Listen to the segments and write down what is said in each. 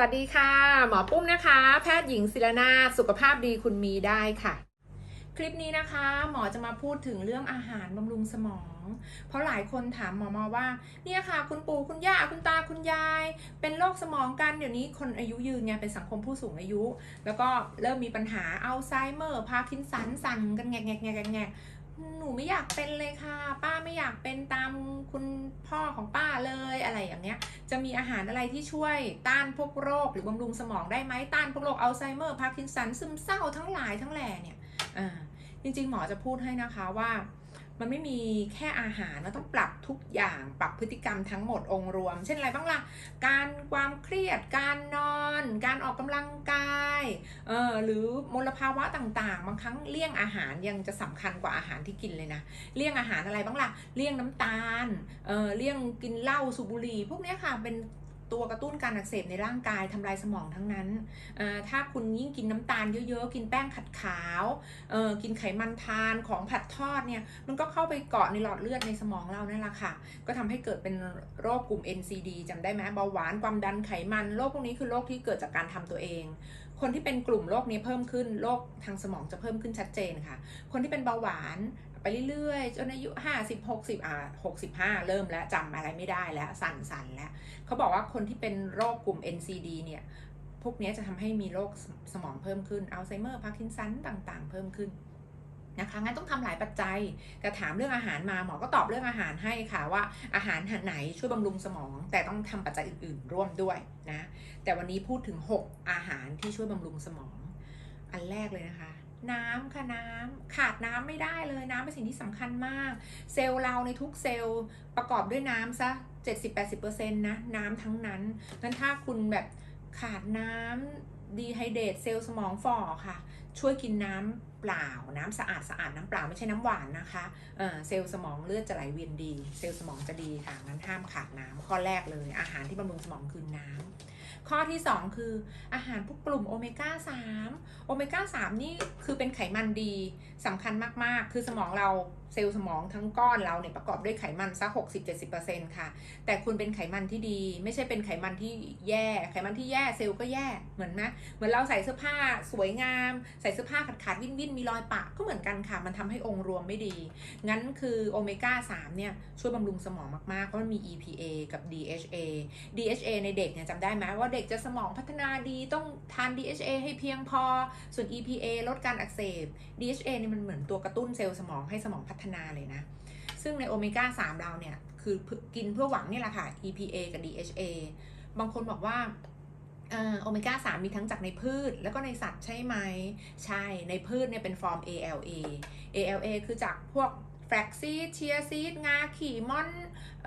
วัสดีค่ะ หมอปุ้มนะคะ แพทย์หญิงศิรนาสุขภาพดีคุณมีได้ค่ะ คลิปนี้นะคะ หมอจะมาพูดถึงเรื่องอาหารบำรุงสมอง เพราะหลายคนถามหมอมาว่า เนี่ยค่ะ คุณปู่คุณย่าคุณตาคุณยาย เป็นโรคสมองกันเดี๋ยวนี้คนอายุยืนไงเป็นสังคมผู้สูงอายุ แล้วก็เริ่มมีปัญหาอัลไซเมอร์พาร์กินสันสั่นกันแงกแงกแงกแงก หนูไม่อยากเป็นเลยค่ะ ป้าไม่อยากเป็นตามคุณพ่อของป้าเลยอะไรอย่างเงี้ย จะมีอาหารอะไรที่ช่วยต้านพวกโรคหรือบำรุงสมองได้ไหมต้านพวกโรคอัลไซเมอร์พาร์กินสันซึมเศร้าทั้งหลายทั้งแหล่เนี่ยอ่าจริงๆ หมอจะพูดให้นะคะว่า มันไม่มีแค่อาหารมันต้องปรับทุกอย่างปรับพฤติกรรมทั้งหมดองค์รวม เช่นอะไรบ้างล่ะ การความเครียด การนอน การออกกำลังกายเออหรือมลภาวะต่างๆ บางครั้งเลี่ยงอาหารยังจะสำคัญกว่าอาหารที่กินเลยนะ เลี่ยงอาหารอะไรบ้างล่ะ เลี่ยงน้ำตาลเออเลี่ยงกินเหล้าสูบบุหรี่พวกนี้ค่ะเป็น ตัวกระตุ้นการอักเสบในร่างกายทำลายสมองทั้งนั้น ถ้าคุณยิ่งกินน้ำตาลเยอะๆ กินแป้งขัดขาวกินไขมันทานของผัดทอดเนี่ย มันก็เข้าไปเกาะในหลอดเลือดในสมองเรานั่นแหละค่ะ ก็ทำให้เกิดเป็นโรคกลุ่ม NCD จำได้ไหมเบาหวานความดันไขมัน โรคพวกนี้คือโรคที่เกิดจากการทำตัวเอง คนที่เป็นกลุ่มโรคนี้เพิ่มขึ้น โรคทางสมองจะเพิ่มขึ้นชัดเจนค่ะ คนที่เป็นเบาหวาน ไปเรื่อยๆ จนอายุ50 60อ่า65เริ่มแล้วจำอะไรไม่ได้แล้ว สั่นๆแล้วเขาบอกว่าคนที่เป็นโรคกลุ่ม NCD เนี่ยพวกนี้จะทำให้มีโรคสมองเพิ่มขึ้น อัลไซเมอร์ พาร์กินสันต่างๆ เพิ่มขึ้นนะคะ งั้นต้องทำหลายปัจจัย แต่ถามเรื่องอาหารมาหมอก็ตอบเรื่องอาหารให้ค่ะว่าอาหารไหนช่วยบำรุงสมอง แต่ต้องทำปัจจัยอื่น ๆ ร่วมด้วยนะ แต่วันนี้พูดถึง 6 อาหารที่ช่วยบำรุงสมอง อันแรกเลยนะคะ น้ำค่ะน้ำขาดน้ำไม่ได้เลยน้ำเป็นสิ่งที่สำคัญมาก เซลล์เราในทุกเซลล์ประกอบด้วยน้ำซะ 70-80%นะน้ำทั้งนั้นงั้นถ้าคุณแบบขาดน้ำดีไฮเดตเซลล์สมองฝ่อค่ะ ช่วยกินน้ำ เปล่า น้ำสะอาดสะอาดน้ำเปล่าไม่ใช่น้ำหวานนะคะเออเซลล์สมองเลือดจะไหลเวียนดี เซลล์สมองจะดีค่ะงั้นห้ามขาดน้ำข้อแรกเลย อาหารที่บำรุงสมองคือน้ำข้อที่ 2 คืออาหารพวกกลุ่มโอเมก้า3โอเมก้า3นี่คือเป็นไขมันดีสำคัญมากๆ คือสมองเราเซลล์สมองทั้งก้อนเราเนี่ยประกอบด้วยไขมันสัก60-70%ค่ะ แต่คุณเป็นไขมันที่ดี ไม่ใช่เป็นไขมันที่แย่ ไขมันที่แย่เซลล์ก็แย่เหมือนไหมเหมือนเราใส่เสื้อผ้าสวยงาม ใส่เสื้อผ้าขาดขาดวินวินมีรอยปะก็เหมือนกันค่ะ มันทำให้องค์รวมไม่ดี งั้นคือโอเมก้า3เนี่ยช่วยบำรุงสมองมากๆ เพราะมันมี EPA กับ DHA DHA ในเด็กเนี่ยจำได้ไหมว่าเด็กจะสมองพัฒนาดีต้องทาน DHA ให้เพียงพอ ส่วน EPA ลดการอักเสบ DHA เนี่ยมันเหมือนตัวกระตุ้นเซลล์สมองให้สมองพัฒนาเลยนะ ซึ่งในโอเมก้า3เราเนี่ยคือกินเพื่อหวังนี่แหละค่ะ EPA กับ DHA บางคนบอกว่า โอเมก้า3 มีทั้งจากในพืช แล้วก็ในสัตว์ใช่ไหม ใช่ในพืชเนี่ยเป็นฟอร์ม ALA ALA คือจากพวก แฟลกซีดเชียซีดงาขี่ม่อน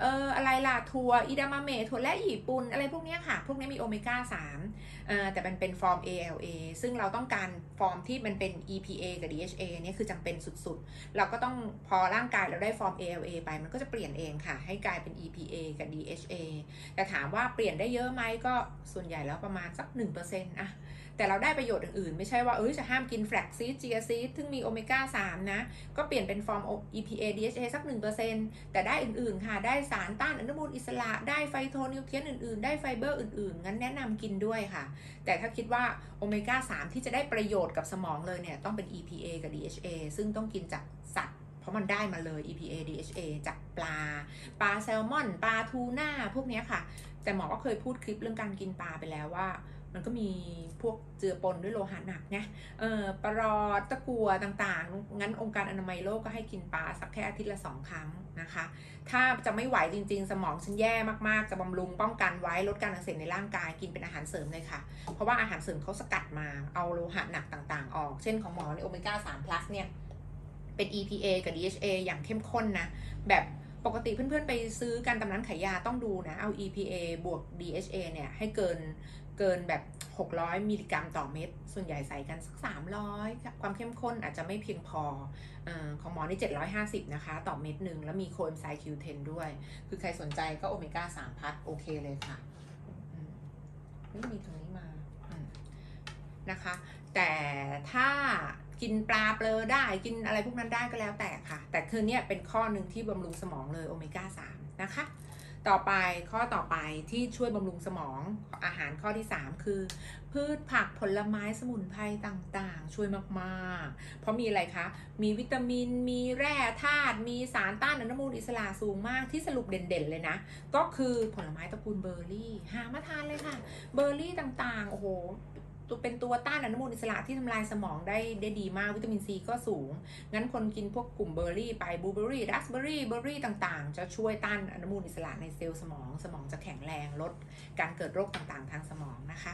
เอ่ออะไรล่ะถั่วอิดามะเมะถั่วและญี่ปุ่นอะไรพวกนี้ค่ะ พวกนี้มีโอเมก้า3เอ่อแต่มันเป็นฟอร์ม ALA ซึ่งเราต้องการฟอร์มที่มันเป็น EPA กับ DHA เนี่ยคือจำเป็นสุดๆ เราก็ต้องพอร่างกายเราได้ฟอร์ม ALA ไปมันก็จะเปลี่ยนเองค่ะ ให้กลายเป็น EPA กับ DHA แต่ถามว่าเปลี่ยนได้เยอะไหมก็ส่วนใหญ่แล้วประมาณสัก1%อะ แต่เราได้ประโยชน์อื่นๆ ไม่ใช่ว่าเออจะห้ามกินแฟลกซีดเจียซีดซึ่งมีโอเมก้า 3 นะ ก็เปลี่ยนเป็นฟอร์ม EPA DHA สัก 1%แต่ได้อื่นๆ ค่ะ ได้สารต้านอนุมูลอิสระ ได้ไฟโทนิวเทรียนอื่นๆ ได้ไฟเบอร์อื่นๆ งั้นแนะนำกินด้วยค่ะ แต่ถ้าคิดว่าโอเมก้า 3 ที่จะได้ประโยชน์กับสมองเลยเนี่ยต้องเป็น EPA กับ DHA ซึ่งต้องกินจากสัตว์เพราะมันได้มาเลย EPA DHA จากปลา ปลาแซลมอน ปลาทูน่า พวกนี้ค่ะ แต่หมอก็เคยพูดคลิปเรื่องการกินปลาไปแล้วว่า มันก็มีพวกเจือปนด้วยโลหะหนักไงเออปลอดตะกัวต่างๆ งั้นองค์การอนามัยโลกก็ให้กินปลาสักแค่อาทิตย์ละสองครั้งนะคะ ถ้าจะไม่ไหวจริงๆ สมองฉันแย่มากๆ จะบำรุงป้องกันไว้ลดการอักเสบในร่างกายกินเป็นอาหารเสริมเลยค่ะ เพราะว่าอาหารเสริมเขาสกัดมาเอาโลหะหนักต่างๆ ออก เช่นของหมอในโอเมก้า3 plus เนี่ย เป็น EPA กับ DHA อย่างเข้มข้นนะ แบบปกติเพื่อนๆ ไปซื้อกันตำนั้นขายยาต้องดูนะ เอา EPA บวก DHA เนี่ยให้เกิน เกินแบบ 600 มิลลิกรัมต่อเม็ด ส่วนใหญ่ใส่กันสัก 300 ความเข้มข้นอาจจะไม่เพียงพออของหมอนี่ 750 นะคะ ต่อเม็ดหนึ่ง แล้วมีโคเอนไซม์ Q10 ด้วย คือใครสนใจก็โอเมก้า 3 พัดโอเคเลยค่ะไม่มีตรงนี้มานะคะ แต่ถ้ากินปลาเปลือได้กินอะไรพวกนั้นได้ก็แล้วแต่ค่ะ แต่คือเนี่ยเป็นข้อหนึ่งที่บำรุงสมองเลยโอเมก้า 3 นะคะ ต่อไปข้อต่อไปที่ช่วยบำรุงสมองอาหารข้อที่ 3 คือ พืชผักผลไม้สมุนไพรต่างๆ ช่วยมากๆ เพราะมีอะไรคะ มีวิตามิน มีแร่ธาตุมีสารต้านอนุมูลอิสระสูงมากที่สรุปเด่นๆเลยนะ ก็คือผลไม้ตระกูลเบอร์รี่ หามาทานเลยค่ะ เบอร์รี่ต่างๆ โอ้โห ตัวเป็นตัวต้านอนุมูลอิสระที่ทำลายสมองได้ได้ดีมากวิตามินซีก็สูง งั้นคนกินพวกกลุ่มเบอร์รี่ไปบลูเบอร์รี่ราสเบอร์รี่เบอร์รี่ต่างๆ จะช่วยต้านอนุมูลอิสระในเซลล์สมอง สมองจะแข็งแรงลดการเกิดโรคต่างๆ ทางสมองนะคะ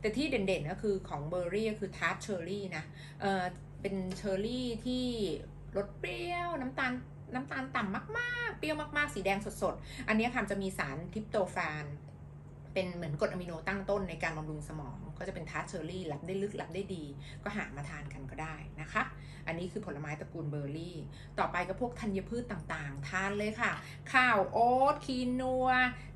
แต่ที่เด่นๆก็คือของเบอร์รี่ก็คือทาร์ตเชอร์รี่นะเออเป็นเชอร์รี่ที่รสเปรี้ยวน้ำตาลน้ำตาลต่ำมากๆ เปรี้ยวมากๆ สีแดงสดๆ อันนี้ค่ะจะมีสารทริปโตฟานเป็นเหมือนกรดอะมิโนตั้งต้นในการบำรุงสมอง ก็จะเป็นทาร์ตเชอร์รี่รับได้ลึกรับได้ดี ก็หามาทานกันก็ได้นะคะ อันนี้คือผลไม้ตระกูลเบอร์รี่ ต่อไปก็พวกธัญพืชต่างๆ ทานเลยค่ะ ข้าวโอ๊ตคีนัว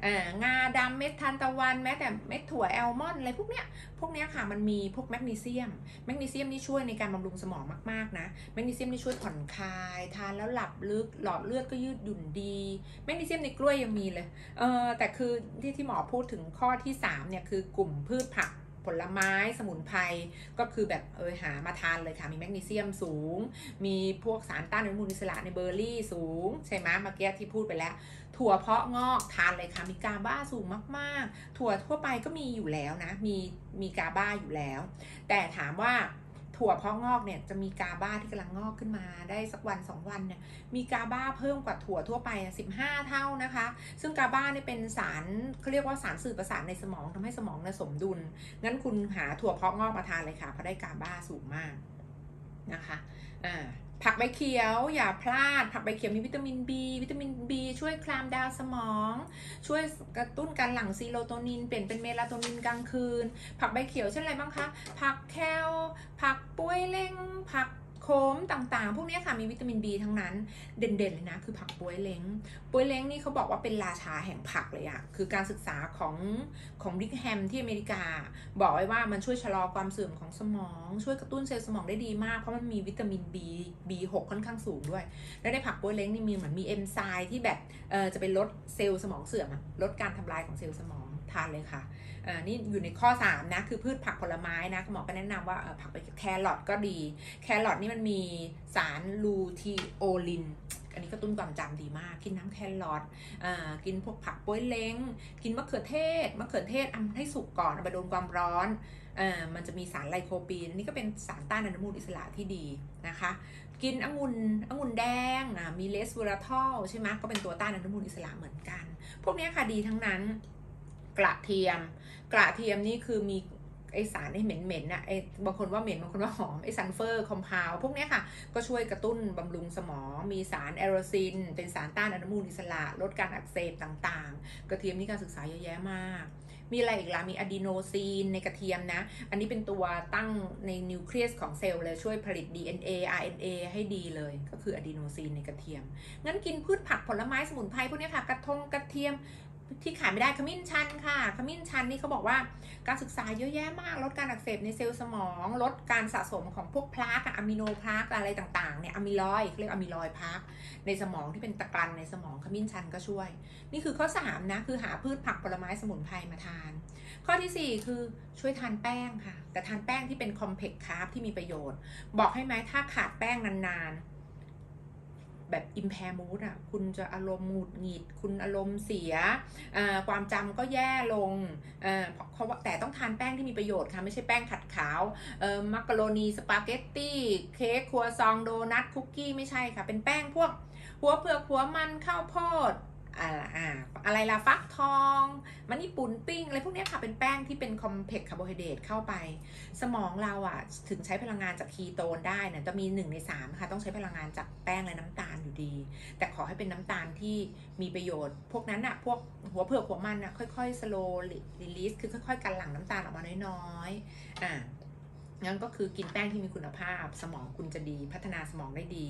อ่องาดำเม็ดทานตะวันแม้แต่เม็ดถั่วแอลมอนด์อะไรพวกเนี้ยพวกเนี้ยค่ะมันมีพวกแมกนีเซียมแมกนีเซียมนี่ช่วยในการบำรุงสมองมากๆนะแมกนีเซียมนี่ช่วยผ่อนคลายทานแล้วหลับลึกหลอดเลือดก็ยืดหยุ่นดีแมกนีเซียมในกล้วยยังมีเลยเออแต่คือที่ที่หมอพูดถึงข้อที่3เนี่ยคือกลุ่มพืชผัก ผลไม้สมุนไพรก็คือแบบเออหามาทานเลยค่ะ มีแมกนีเซียมสูง มีพวกสารต้านอนุมูลอิสระในเบอร์รี่สูง ใช่ไหมเมื่อกี้ที่พูดไปแล้ว ถั่วเพาะงอกทานเลยค่ะ มีกาบ้าสูงมาก ๆ ถั่วทั่วไปก็มีอยู่แล้วนะ มีมีกาบ้าอยู่แล้ว แต่ถามว่า ถั่วเพาะงอกเนี่ยจะมีกาบ้าที่กำลังงอกขึ้นมาได้สักวันสองวันเนี่ยมีกาบ้าเพิ่มกว่าถั่วทั่วไป 15 เท่านะคะ ซึ่งกาบ้าเนี่ยเป็นสารเขาเรียกว่าสารสื่อประสาทในสมองทำให้สมองเนี่ยสมดุล งั้นคุณหาถั่วเพาะงอกมาทานเลยค่ะเพราะได้กาบ้าสูงมากนะคะอ่า ผักใบเขียวอย่าพลาด ผักใบเขียวมีวิตามิน B วิตามิน B ช่วยคลามดาวสมอง ช่วยกระตุ้นการหลั่งซีโรโทนิน เปลี่ยนเป็นเมลาโทนินกลางคืน ผักใบเขียวเช่นอะไรบ้างคะ ผักแคลผักป้วยเล้งผัก โขมต่างๆ พวกนี้ค่ะมีวิตามิน B ทั้งนั้นเด่นๆเลยนะคือผักป้วยเล้งป้วยเล้งนี่เขาบอกว่าเป็นราชาแห่งผักเลยอะคือการศึกษาของของริกแฮมที่อเมริกา บอกไว้ว่ามันช่วยชะลอความเสื่อมของสมอง ช่วยกระตุ้นเซลล์สมองได้ดีมากเพราะมันมีวิตามิน B B6 ค่อนข้างสูงด้วย และในผักป้วยเล้งนี่มีเหมือนมีเอนไซม์ที่แบบเออจะไปลดเซลล์สมองเสื่อมลดการทำลายของเซลล์สมองทานเลยค่ะ นี่อยู่ในข้อ 3 นะ คือพืชผักผลไม้นะหมอก็แนะนำว่าผักไปแครอทก็ดี แครอทนี่มันมีสารลูทีโอลิน อันนี้กระตุ้นความจำดีมาก กินน้ำแครอทอ่ากินพวกผักป้วยเล้ง กินมะเขือเทศ มะเขือเทศอัให้สุกก่อนเอาไปโดนความร้อนอมันจะมีสารไลโคปีนอันนี้ก็เป็นสารต้านอนุมูลอิสระที่ดีนะคะ กินองุ่นองุ่นแดงนะมีเลสเวอราทอลใช่ไหมก็เป็นตัวต้านอนุมูลอิสระเหมือนกัน พวกนี้ค่ะดีทั้งนั้นกระเทียม กระเทียมนี่คือมีไอสารไอเหม็นเหม็นๆน่ะไอบางคนว่าเหม็นบางคนว่าหอมไอซัลเฟอร์คอมเพลพวกนี้ค่ะ ก็ช่วยกระตุ้นบำรุงสมอง มีสารแอโรซิน เป็นสารต้านอนุมูลอิสระ ลดการอักเสบต่างๆ กระเทียมนี่การศึกษาเยอะแยะมาก มีอะไรอีกล่ะ มีอะดีโนซีนในกระเทียมนะ อันนี้เป็นตัวตั้งในนิวเคลียสของเซลล์เลยช่วยผลิต DNA RNA ให้ดีเลย ก็คืออะดีโนซีนในกระเทียม งั้นกินพืชผักผลไม้สมุนไพรพวกนี้ค่ะ กระทงกระเทียม ที่ขายไม่ได้ขมิ้นชันค่ะขมิ้นชันนี่เขาบอกว่าการศึกษาเยอะแยะมาก ลดการอักเสบในเซลล์สมอง ลดการสะสมของพวกพลาร์กอะมิโนพลาร์กอะไรต่างๆเนี่ยอะมิลอยเขาเรียกอะมิลอยพลาสในสมองที่เป็นตะกรันในสมองขมิ้นชันก็ช่วย นี่คือข้อ3นะคือหาพืชผักผลไม้สมุนไพรมาทาน ข้อทีสี่4 คือช่วยทานแป้งค่ะ แต่ทานแป้งที่เป็นคอมเพล็กซ์คาร์บที่มีประโยชน์ บอกให้ไหมถ้าขาดแป้งนานๆ แบบอิมแพร์มูดอะคุณจะอารมณ์หงุดหงิด คุณอารมณ์เสีย ความจำก็แย่ลงเพราะว่าแต่ต้องทานแป้งที่มีประโยชน์ค่ะ ไม่ใช่แป้งขัดขาวมักกะโรนีสปาเกตตี้เค้กครัวซองโดนัทคุกกี้ไม่ใช่ค่ะ เป็นแป้งพวกหัวเผือกหัวมันข้าวโพด อ่าอ่าอะไรล่ะฟักทองมันนี่ปุ่นปิ้งอะไรพวกนี้ค่ะเป็นแป้งที่เป็นคอมเพล็กซ์คาร์โบไฮเดรตเข้าไป สมองเราอะถึงใช้พลังงานจากคีโตนได้เนี่ยจะมีหนึ่งในสามค่ะต้องใช้พลังงานจากแป้งและน้ำตาลอยู่ดี แต่ขอให้เป็นน้ำตาลที่มีประโยชน์ พวกนั้นอะพวกหัวเผือกหัวมันอะค่อยๆ slow release คือค่อยๆกันหลั่งน้ำตาลออกมาน้อยๆอ่า งั้นก็คือกินแป้งที่มีคุณภาพ สมองคุณจะดี พัฒนาสมองได้ดี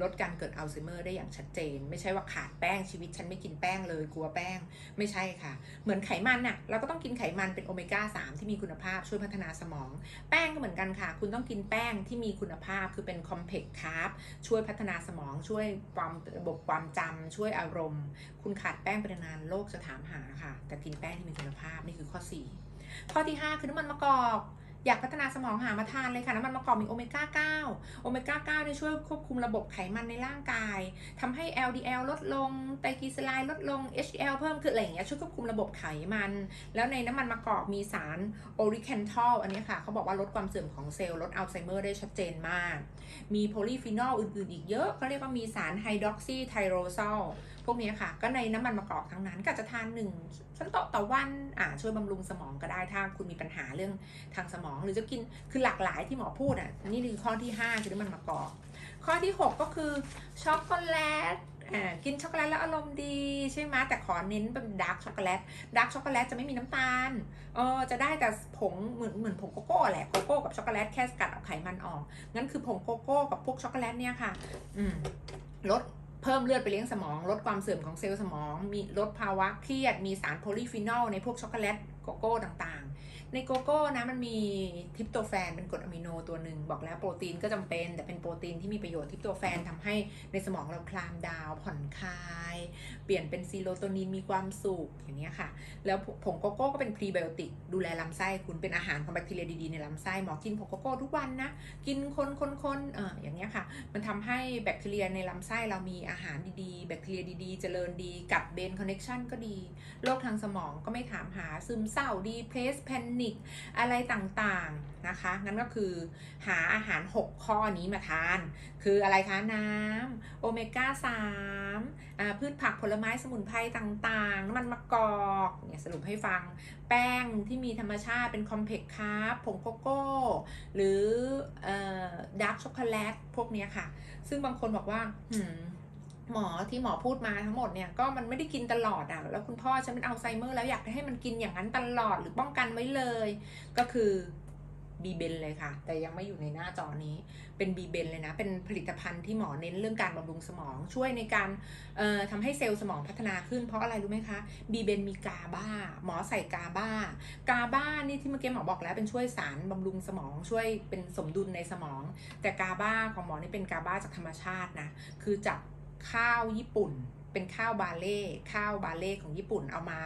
ลดการเกิดอัลไซเมอร์ได้อย่างชัดเจน ไม่ใช่ว่าขาดแป้งชีวิตฉันไม่กินแป้งเลยกลัวแป้งไม่ใช่ค่ะ เหมือนไขมันน่ะเราก็ต้องกินไขมันเป็นโอเมก้า3ที่มีคุณภาพช่วยพัฒนาสมอง แป้งก็เหมือนกันค่ะ คุณต้องกินแป้งที่มีคุณภาพคือเป็นคอมเพล็กซ์คาร์บช่วยพัฒนาสมองช่วยความระบบความจำช่วยอารมณ์ คุณขาดแป้งไปนานโรคจะถามหาค่ะ แต่กินแป้งที่มีคุณภาพนี่คือข้อ 4 ข้อที่ 5 คือน้ำมันมะกอก อยากพัฒนาสมองหามาทานเลยค่ะน้ำมันมะกอกมีโอเมก้า 9 โอเมก้า9เนี่ยช่วยควบคุมระบบไขมันในร่างกายทำให้ LDL ลดลงไตรกลีเซอไรด์ลดลง HDL เพิ่มขึ้นอะไรอย่างเงี้ยช่วยควบคุมระบบไขมัน แล้วในน้ำมันมะกอกมีสารโอริแคนทอลอันนี้ค่ะเขาบอกว่าลดความเสื่อมของเซลล์ลดอัลไซเมอร์ได้ชัดเจนมาก มีโพลีฟีนอลอื่นๆ อีกเยอะเขาเรียกว่ามีสารไฮดรอกซีไทโรซอล พวกนี้ค่ะ ก็ในน้ำมันมะกอกทั้งนั้นก็จะทานหนึ่งช้อนโต๊ะต่อวันอ่าช่วยบำรุงสมองก็ได้ถ้าคุณมีปัญหาเรื่องทางสมอง หรือจะกินคือหลากหลายที่หมอพูดอะนี่คือข้อที่ 5 คือน้ำมันมะกอก ข้อที่ 6 ก็คือช็อกโกแลตอ่ากินช็อกโกแลตแล้วอารมณ์ดีใช่ไหมแต่ขอเน้นเป็นดาร์กช็อกโกแลตดาร์กช็อกโกแลตจะไม่มีน้ำตาลเออจะได้แต่ผงเหมือนเหมือนผงโกโก้แหละโกโก้กับช็อกโกแลตแค่สกัดเอาไขมันออกงั้นคือผงโกโก้กับพวกช็อกโกแลตเนี่ยค่ะ อืมลด เพิ่มเลือดไปเลี้ยงสมอง ลดความเสื่อมของเซลล์สมอง มีลดภาวะเครียด มีสารโพลีฟีนอลในพวกช็อกโกแลตโกโก้ต่างๆ ในโกโก้นะมันมีทริปโตแฟนเป็นกรดอะมิโนตัวหนึ่งบอกแล้วโปรตีนก็จำเป็น แต่เป็นโปรตีนที่มีประโยชน์ทริปโตแฟนทำให้ในสมองเราคลามดาวผ่อนคลาย เปลี่ยนเป็นซีโรโทนินมีความสุขอย่างนี้ค่ะ แล้วผงโกโก้ก็เป็นพรีไบโอติกดูแลลำไส้คุณเป็นอาหารของแบคทีเรียดีๆในลำไส้หมอกินผงโกโก้ทุกวันนะ กินคนคนคนเอออย่างเงี้ค่ะ มันทำให้แบคทีเรียในลำไส้เรามีอาหารดีๆ แบคทีเรียดีๆ เจริญดีกับเบนคอนเน c ชันก็ดีโรคทางสมองก็ไม่ถามหาซึมเศร้าดีเพรสแพนิคอะไรต่างๆนะคะงั้นก็คือหาอาหาร 6 ข้อนี้มาทาน คืออะไรคะน้ำโอเมก้า3พืชผักผลไม้สมุนไพรต่างๆน้ำมันมะกอกเนี่ยสรุปให้ฟังแป้งที่มีธรรมชาติเป็นคอมเพล็กซ์คาร์บผงโกโก้ หรือดาร์กช็อกโกแลตพวกนี้ค่ะ ซึ่งบางคนบอกว่า หมอที่หมอพูดมาทั้งหมดเนี่ยก็มันไม่ได้กินตลอดอะแล้วคุณพ่อฉันเป็นอัลไซเมอร์แล้วอยากให้มันกินอย่างนั้นตลอดหรือป้องกันไว้เลย ก็คือบีเบนเลยค่ะ แต่ยังไม่อยู่ในหน้าจอนี้เป็นบีเบนเลยนะ เป็นผลิตภัณฑ์ที่หมอเน้นเรื่องการบำรุงสมองช่วยในการทำให้เซลล์สมองพัฒนาขึ้นเพราะอะไรรู้ไหมคะบีเบนมีกาบ้า หมอใส่กาบ้า กาบ้านี่ที่เมื่อกี้หมอบอกแล้วเป็นช่วยสารบำรุงสมอง ช่วยเป็นสมดุลในสมอง แต่กาบ้าของหมอนี่เป็นกาบ้าจากธรรมชาตินะคือจาก ข้าวญี่ปุ่น เป็นข้าวบาเล่ข้าวบาเล่ของญี่ปุ่นเอามา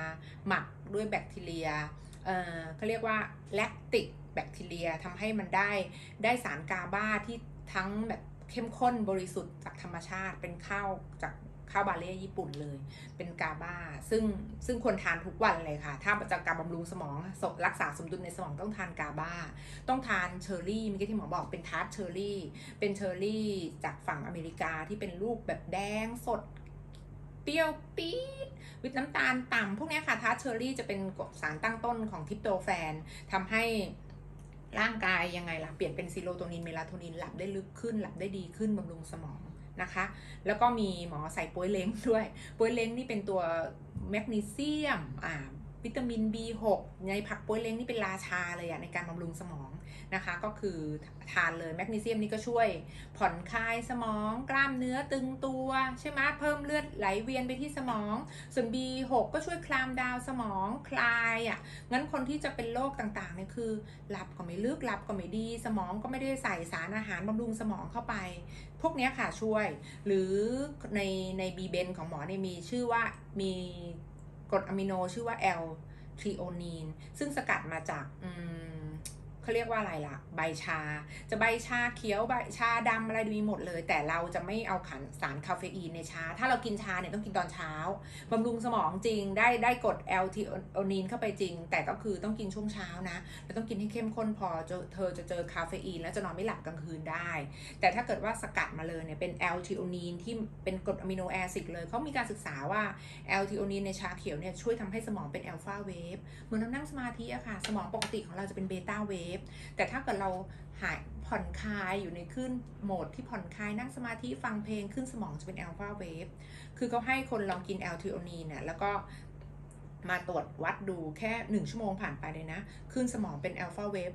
หมักด้วยแบคทีเรียเอ่อเขาเรียกว่าแลคติกแบคทีเรียทำให้มันได้ได้สารกาบาที่ทั้งแบบเข้มข้นบริสุทธิ์จากธรรมชาติเป็นข้าวจาก ข้าวบาเล่ญี่ปุ่นเลย เป็นกาบาซึ่งซึ่งควรทานทุกวันเลยค่ะ ถ้าจะการบำรุงสมองรักษาสมดุลในสมองต้องทานกาบาต้องทานเชอร์รี่เมื่อกี้ที่หมอบอกเป็นทาร์ตเชอร์รี่ เป็นเชอร์รี่จากฝั่งอเมริกาที่เป็นลูกแบบแดงสดเปรี้ยวปี๊ดวิตน้ำตาลต่ำพวกนี้ค่ะทาร์ตเชอร์รี่จะเป็นสารตั้งต้นของทิปโตแฟนทำให้ร่างกายยังไงล่ะ เปลี่ยนเป็นซีโรโทนินเมลาโทนินหลับได้ลึกขึ้น หลับได้ดีขึ้นบำรุงสมอง นะคะ แล้วก็มีหมอใส่ป่วยเล้งด้วยป่วยเล้งนี่เป็นตัวแมกนีเซียมอ่า วิตามิน B6 ในผักป่วยเล้งนี่เป็นราชาเลยอะในการบำรุงสมองนะคะ ก็คือทานเลยแมกนีเซียมนี่ก็ช่วย ผ่อนคลายสมอง กล้ามเนื้อตึงตัวใช่ไหมเพิ่มเลือดไหลเวียนไปที่สมอง ส่วน B6 ก็ช่วยคลามดาวสมองคลายอะ่ะงั้นคนที่จะเป็นโรคต่างๆเนี่ยคือหลับก็ไม่ลึกหลับก็ไม่ดี สมองก็ไม่ได้ใส่สารอาหารบำรุงสมองเข้าไป พวกนี้ค่ะช่วย หรือในในบีเบนของหมอเนี่ยมีชื่อว่ามี กรดอะมิโนชื่อว่า L ทริโอนีนซึ่งสกัดมาจาก เขาเรียกว่าอะไรล่ะ ใบชา จะใบชาเขียวใบชาดำอะไรมีหมดเลย แต่เราจะไม่เอาขันสารคาเฟอีนในชา ถ้าเรากินชาเนี่ยต้องกินตอนเช้าบำรุงสมองจริงได้ได้กดแอลทีโอนีนเข้าไปจริง แต่ก็คือต้องกินช่วงเช้านะแล้วต้องกินให้เข้มข้นพอเธอจะเจอคาเฟอีนแล้วจะนอนไม่หลับกลางคืนได้ แต่ถ้าเกิดว่าสกัดมาเลยเนี่ยเป็นแอลทีโอนีนที่เป็นกรดอะมิโนแอซิดเลยเขามีการศึกษาว่าแอลทีโอนีนในชาเขียวเนี่ยช่วยทำให้สมองเป็นอัลฟาเวฟเหมือนเรานั่งสมาธิอะค่ะ สมองปกติของเราจะเป็นเบต้าเวฟแต่ถ้าเกิดเราหายผ่อนคลายอยู่ในขึ้นโหมดที่ผ่อนคลายนั่งสมาธิฟังเพลงขึ้นสมองจะเป็นแอลฟาเวฟคือเขาให้คนลองกินแอลทิโอนีนเนี่ยแล้วก็มาตรวจวัดดูแค่หนึ่งชั่วโมงผ่านไปเลยนะ ขึ้นสมองเป็นแอลฟาเวฟ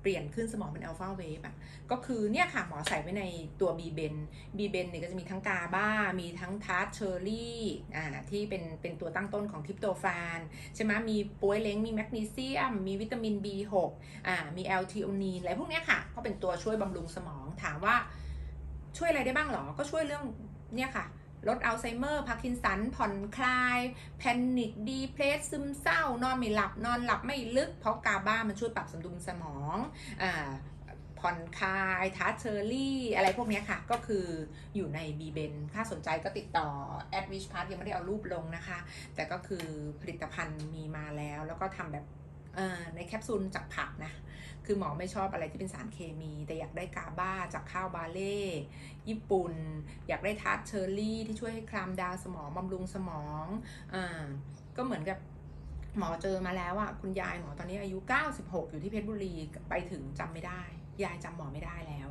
เปลี่ยนขึ้นสมองเป็นอัลฟาเวฟอะก็คือเนี่ยค่ะหมอใส่ไว้ในตัวบีเบนบีเบนเนี่ยก็จะมีทั้งกาบ้า มีทั้งทาร์ตเชอร์รี่อ่าที่เป็นเป็นตัวตั้งต้นของทริปโตฟานใช่ไหมมีป่วยเล้งมีแมกนีเซียม มีวิตามิน B6 อ่ามีแอลทีโอนีนอะไรพวกเนี้ยค่ะ ก็เป็นตัวช่วยบำรุงสมองถามว่าช่วยอะไรได้บ้างหรอ ก็ช่วยเรื่องเนี่ยค่ะ ลดอัลไซเมอร์พาร์กินสัน ผ่อนคลาย แพนิคดีเพรสซึมเศร้า นอนไม่หลับ นอนหลับไม่ลึก เพราะกาบ้ามันช่วยปรับสมดุลสมองอ่าผ่อนคลายทาร์เชอร์รี่ อะไรพวกนี้ค่ะ ก็คืออยู่ในบีเบนถ้าสนใจก็ติดต่อแอดวิชพาร์ยังไม่ได้เอารูปลงนะคะ แต่ก็คือผลิตภัณฑ์มีมาแล้ว แล้วก็ทำแบบ ในแคปซูลจากผักนะคือหมอไม่ชอบอะไรที่เป็นสารเคมี แต่อยากได้กาบ้าจากข้าวบาเล่ญี่ปุ่น อยากได้ทาร์ตเชอร์รี่ที่ช่วยให้คลามดาวสมองบำรุงสมองอ่าก็เหมือนกับหมอเจอมาแล้วอะคุณยายหมอตอนนี้อายุ 96 อยู่ที่เพชรบุรีไปถึงจำไม่ได้ ยายจำหมอไม่ได้แล้ว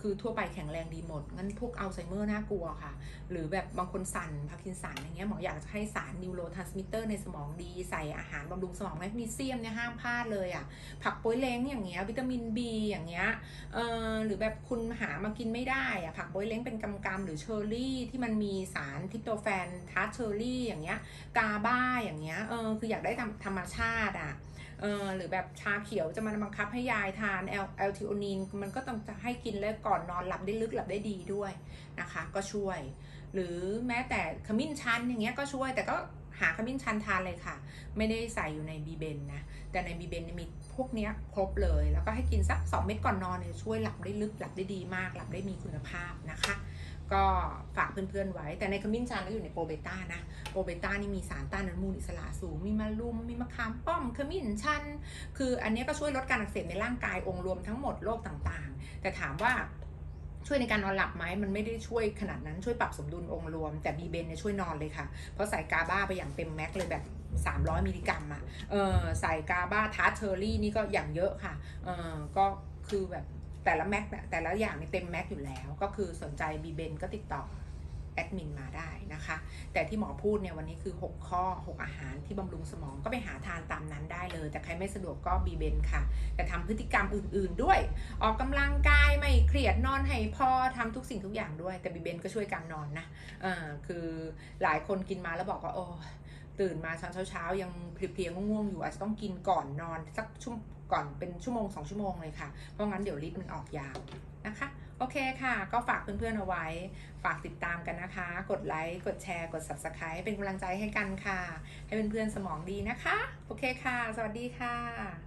คือทั่วไปแข็งแรงดีหมด งั้นพวกอัลไซเมอร์น่ากลัวค่ะ หรือแบบบางคนสั่นพาร์กินสันอย่างเงี้ยหมออยากจะให้สารนิวโรทรานสมิเตอร์ในสมองดี ใส่อาหารบำรุงสมองแมกนีเซียมเนี่ยห้ามพลาดเลยอะ ผักโป๊ยเล้งอย่างเงี้ยวิตามิน B อย่างเงี้ย เอ่อหรือแบบคุณหามากินไม่ได้อะผักโป๊ยเล้งเป็นกำกำหรือเชอร์รี่ที่มันมีสารทิปโตแฟนทาร์เชอร์รี่อย่างเงี้ย กาบ้าอย่างเงี้ย เออคืออยากได้ธรรมธรรมชาติอะ เออหรือแบบชาเขียวจะมาบังคับให้ยายทานแอลแอลทิโอนีนมันก็ต้องจะให้กินแล้วก่อนนอนหลับได้ลึกหลับได้ดีด้วยนะคะ ก็ช่วย หรือแม้แต่ขมิ้นชันอย่างเงี้ยก็ช่วยแต่ก็หาขมิ้นชันทานเลยค่ะ ไม่ได้ใส่อยู่ในบีเบนนะ แต่ในบีเบนมีพวกเนี้ยครบเลย แล้วก็ให้กินสัก 2 เม็ดก่อนนอนเนี่ยช่วยหลับได้ลึกหลับได้ดีมาก หลับได้มีคุณภาพนะคะ ก็ฝากเพื่อนๆไว้ แต่ในขมิ้นชันก็อยู่ในโปรเบต้านะ โปรเบต้านี่มีสารต้านอนุมูลอิสระสูง มีมะลุม มีมะขามป้อมขมิ้นชัน คืออันนี้ก็ช่วยลดการอักเสบในร่างกายองค์รวมทั้งหมดโรคต่างๆ แต่ถามว่าช่วยในการนอนหลับไหมมันไม่ได้ช่วยขนาดนั้นช่วยปรับสมดุลองค์รวม แต่บีเบนเนี่ยช่วยนอนเลยค่ะ เพราะใส่กาบ้าไปอย่างเต็มแม็กเลยแบบ300มิลลิกรัมอะเออใส่กาบ้าทาร์เชอร์รี่นี่ก็อย่างเยอะค่ะ เออก็คือแบบ แต่ละแม็กเนี่ยแต่ละอย่างนี่เต็มแม็กอยู่แล้ว ก็คือสนใจบีเบนก็ติดต่อแอดมินมาได้นะคะ แต่ที่หมอพูดเนี่ยวันนี้คือ 6 ข้อ 6 อาหารที่บำรุงสมองก็ไปหาทานตามนั้นได้เลย แต่ใครไม่สะดวกก็บีเบนค่ะ แต่ทำพฤติกรรมอื่น ๆ ด้วย ออกกำลังกายไม่เครียดนอนให้พอทำทุกสิ่งทุกอย่างด้วย แต่บีเบนก็ช่วยการนอนนะเออคือหลายคนกินมาแล้วบอกว่าโอ้ตื่นมาเช้าเช้าๆยังเพลียๆง่วงๆอยู่อาจจะต้องกินก่อนนอนสักชั่ว ก่อนเป็นชั่วโมงสองชั่วโมงเลยค่ะ เพราะงั้นเดี๋ยวลิ์มันออกยาวนะคะ โอเคค่ะ ก็ฝากเพื่อนๆเอาไว้ ฝากติดตามกันนะคะ กดไลค์ กดแชร์ กด subscribe เป็นกำลังใจให้กันค่ะ ให้เพื่อนๆสมองดีนะคะ โอเคค่ะ สวัสดีค่ะ